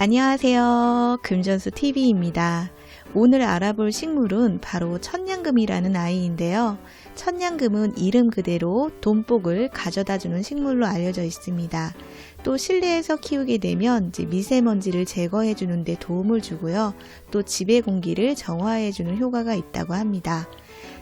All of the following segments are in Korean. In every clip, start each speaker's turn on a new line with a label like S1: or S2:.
S1: 안녕하세요. 금전수 TV입니다. 오늘 알아볼 식물은 바로 천냥금이라는 아이인데요. 천냥금은 이름 그대로 돈복을 가져다 주는 식물로 알려져 있습니다. 또 실내에서 키우게 되면 미세먼지를 제거해 주는데 도움을 주고요. 또 집의 공기를 정화해 주는 효과가 있다고 합니다.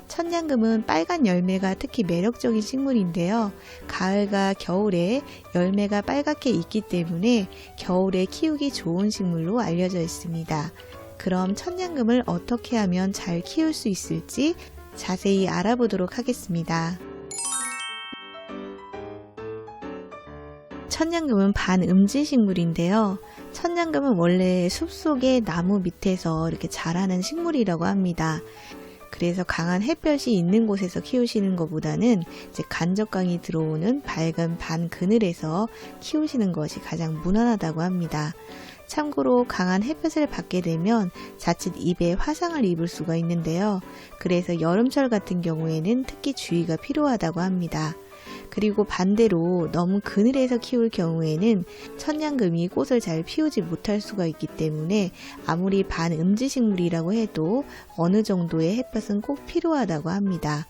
S1: 천냥금은 빨간 열매가 특히 매력적인 식물인데요. 가을과 겨울에 열매가 빨갛게 있기 때문에 겨울에 키우기 좋은 식물로 알려져 있습니다. 그럼 천냥금을 어떻게 하면 잘 키울 수 있을지 자세히 알아보도록 하겠습니다. 천냥금은 반음지 식물인데요. 천냥금은 원래 숲속의 나무 밑에서 이렇게 자라는 식물이라고 합니다. 그래서 강한 햇볕이 있는 곳에서 키우시는 것보다는 이제 간접광이 들어오는 밝은 반 그늘에서 키우시는 것이 가장 무난하다고 합니다. 참고로 강한 햇볕을 받게 되면 자칫 입에 화상을 입을 수가 있는데요. 그래서 여름철 같은 경우에는 특히 주의가 필요하다고 합니다. 그리고 반대로 너무 그늘에서 키울 경우에는 천냥금이 꽃을 잘 피우지 못할 수가 있기 때문에 아무리 반음지 식물이라고 해도 어느 정도의 햇볕은 꼭 필요하다고 합니다.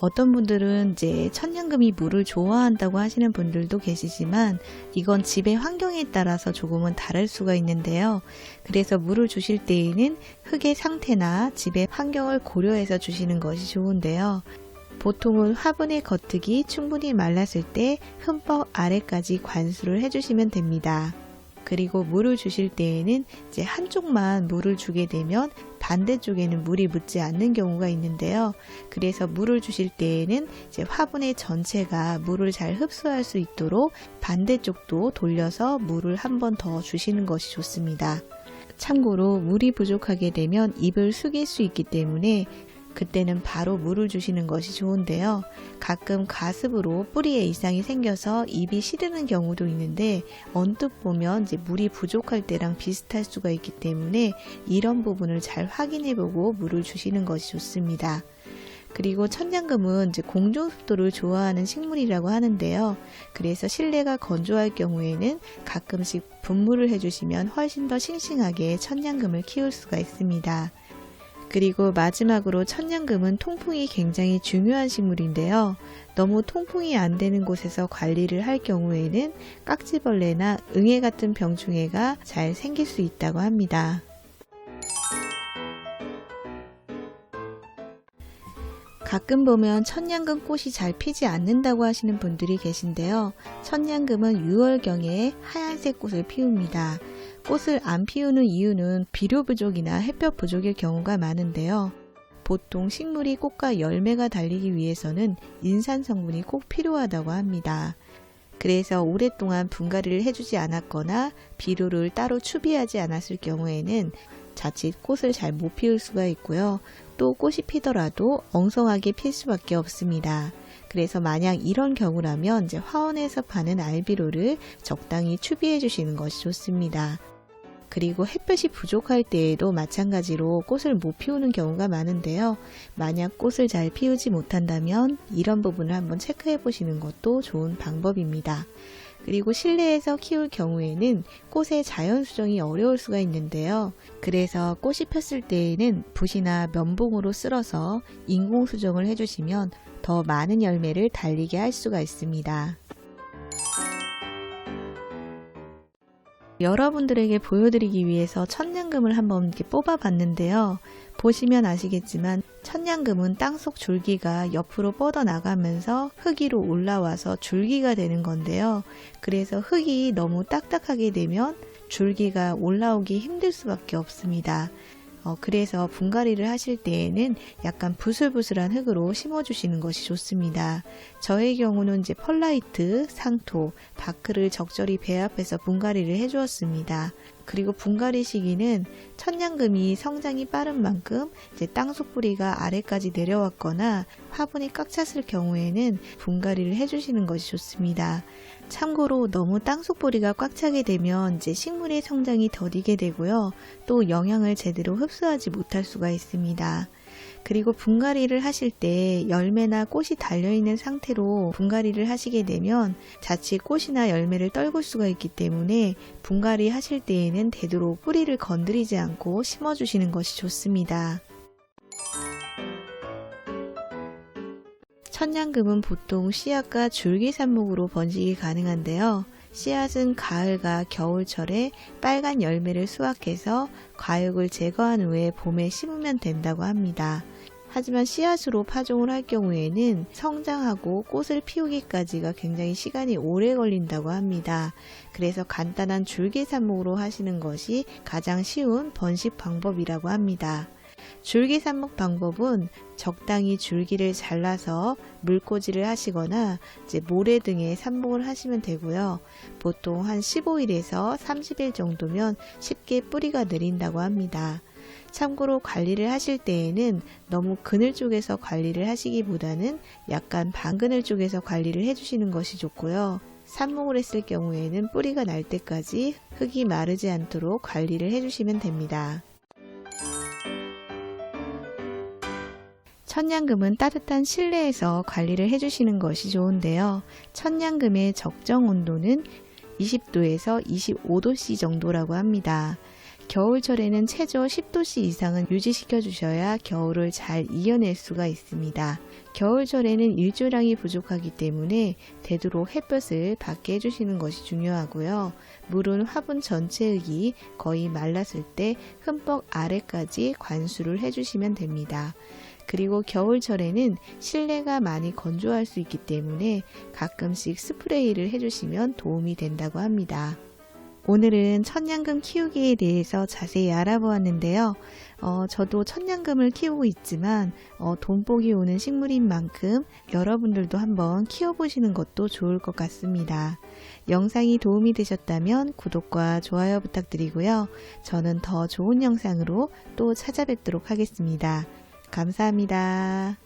S1: 어떤 분들은 이제 천냥금이 물을 좋아한다고 하시는 분들도 계시지만 이건 집의 환경에 따라서 조금은 다를 수가 있는데요. 그래서 물을 주실 때에는 흙의 상태나 집의 환경을 고려해서 주시는 것이 좋은데요. 보통은 화분의 겉흙이 충분히 말랐을 때 흠뻑 아래까지 관수를 해주시면 됩니다. 그리고 물을 주실 때에는 이제 한쪽만 물을 주게 되면 반대쪽에는 물이 묻지 않는 경우가 있는데요. 그래서 물을 주실 때에는 이제 화분의 전체가 물을 잘 흡수할 수 있도록 반대쪽도 돌려서 물을 한 번 더 주시는 것이 좋습니다. 참고로 물이 부족하게 되면 입을 숙일 수 있기 때문에 그때는 바로 물을 주시는 것이 좋은데요. 가끔 가습으로 뿌리에 이상이 생겨서 입이 시드는 경우도 있는데 언뜻 보면 이제 물이 부족할 때랑 비슷할 수가 있기 때문에 이런 부분을 잘 확인해 보고 물을 주시는 것이 좋습니다. 그리고 천냥금은 공중 습도를 좋아하는 식물이라고 하는데요. 그래서 실내가 건조할 경우에는 가끔씩 분무를 해주시면 훨씬 더 싱싱하게 천냥금을 키울 수가 있습니다. 그리고 마지막으로 천냥금은 통풍이 굉장히 중요한 식물인데요. 너무 통풍이 안 되는 곳에서 관리를 할 경우에는 깍지벌레나 응애 같은 병충해가 잘 생길 수 있다고 합니다. 가끔 보면 천냥금 꽃이 잘 피지 않는다고 하시는 분들이 계신데요. 천냥금은 6월경에 하얀색 꽃을 피웁니다. 꽃을 안 피우는 이유는 비료 부족이나 햇볕 부족일 경우가 많은데요. 보통 식물이 꽃과 열매가 달리기 위해서는 인산 성분이 꼭 필요하다고 합니다. 그래서 오랫동안 분갈이를 해주지 않았거나 비료를 따로 추비하지 않았을 경우에는 자칫 꽃을 잘 못 피울 수가 있고요. 또 꽃이 피더라도 엉성하게 필 수밖에 없습니다. 그래서 만약 이런 경우라면 이제 화원에서 파는 알비로를 적당히 추비해 주시는 것이 좋습니다. 그리고 햇볕이 부족할 때에도 마찬가지로 꽃을 못 피우는 경우가 많은데요. 만약 꽃을 잘 피우지 못한다면 이런 부분을 한번 체크해 보시는 것도 좋은 방법입니다. 그리고 실내에서 키울 경우에는 꽃의 자연 수정이 어려울 수가 있는데요. 그래서 꽃이 폈을 때에는 붓이나 면봉으로 쓸어서 인공 수정을 해주시면 더 많은 열매를 달리게 할 수가 있습니다. 여러분들에게 보여드리기 위해서 천냥금을 한번 이렇게 뽑아봤는데요. 보시면 아시겠지만 천냥금은 땅속 줄기가 옆으로 뻗어 나가면서 흙 위로 올라와서 줄기가 되는 건데요. 그래서 흙이 너무 딱딱하게 되면 줄기가 올라오기 힘들 수밖에 없습니다. 어, 그래서 분갈이를 하실 때에는 약간 부슬부슬한 흙으로 심어주시는 것이 좋습니다. 저의 경우는 이제 펄라이트, 상토, 바크를 적절히 배합해서 분갈이를 해주었습니다. 그리고 분갈이 시기는 천냥금이 성장이 빠른 만큼 이제 땅속 뿌리가 아래까지 내려왔거나 화분이 꽉 찼을 경우에는 분갈이를 해주시는 것이 좋습니다. 참고로 너무 땅속 뿌리가 꽉 차게 되면 이제 식물의 성장이 더디게 되고요. 또 영양을 제대로 흡수하지 못할 수가 있습니다. 그리고 분갈이를 하실 때 열매나 꽃이 달려있는 상태로 분갈이를 하시게 되면 자칫 꽃이나 열매를 떨굴 수가 있기 때문에 분갈이 하실 때에는 되도록 뿌리를 건드리지 않고 심어주시는 것이 좋습니다. 천냥금은 보통 씨앗과 줄기산목으로 번식이 가능한데요. 씨앗은 가을과 겨울철에 빨간 열매를 수확해서 과육을 제거한 후에 봄에 심으면 된다고 합니다. 하지만 씨앗으로 파종을 할 경우에는 성장하고 꽃을 피우기까지가 굉장히 시간이 오래 걸린다고 합니다. 그래서 간단한 줄기산목으로 하시는 것이 가장 쉬운 번식 방법이라고 합니다. 줄기 삽목 방법은 적당히 줄기를 잘라서 물꽂이를 하시거나 이제 모래 등에 삽목을 하시면 되고요. 보통 한 15일에서 30일 정도면 쉽게 뿌리가 내린다고 합니다. 참고로 관리를 하실 때에는 너무 그늘 쪽에서 관리를 하시기보다는 약간 반그늘 쪽에서 관리를 해주시는 것이 좋고요. 삽목을 했을 경우에는 뿌리가 날 때까지 흙이 마르지 않도록 관리를 해주시면 됩니다. 천냥금은 따뜻한 실내에서 관리를 해주시는 것이 좋은데요. 천냥금의 적정 온도는 20도에서 25도씨 정도라고 합니다. 겨울철에는 최저 10도씨 이상은 유지시켜 주셔야 겨울을 잘 이겨낼 수가 있습니다. 겨울철에는 일조량이 부족하기 때문에 되도록 햇볕을 받게 해주시는 것이 중요하고요. 물은 화분 전체 흙이 거의 말랐을 때 흠뻑 아래까지 관수를 해주시면 됩니다. 그리고 겨울철에는 실내가 많이 건조할 수 있기 때문에 가끔씩 스프레이를 해주시면 도움이 된다고 합니다. 오늘은 천냥금 키우기에 대해서 자세히 알아보았는데요. 어, 저도 천냥금을 키우고 있지만 어, 돈복이 오는 식물인 만큼 여러분들도 한번 키워보시는 것도 좋을 것 같습니다. 영상이 도움이 되셨다면 구독과 좋아요 부탁드리고요. 저는 더 좋은 영상으로 또 찾아뵙도록 하겠습니다. 감사합니다.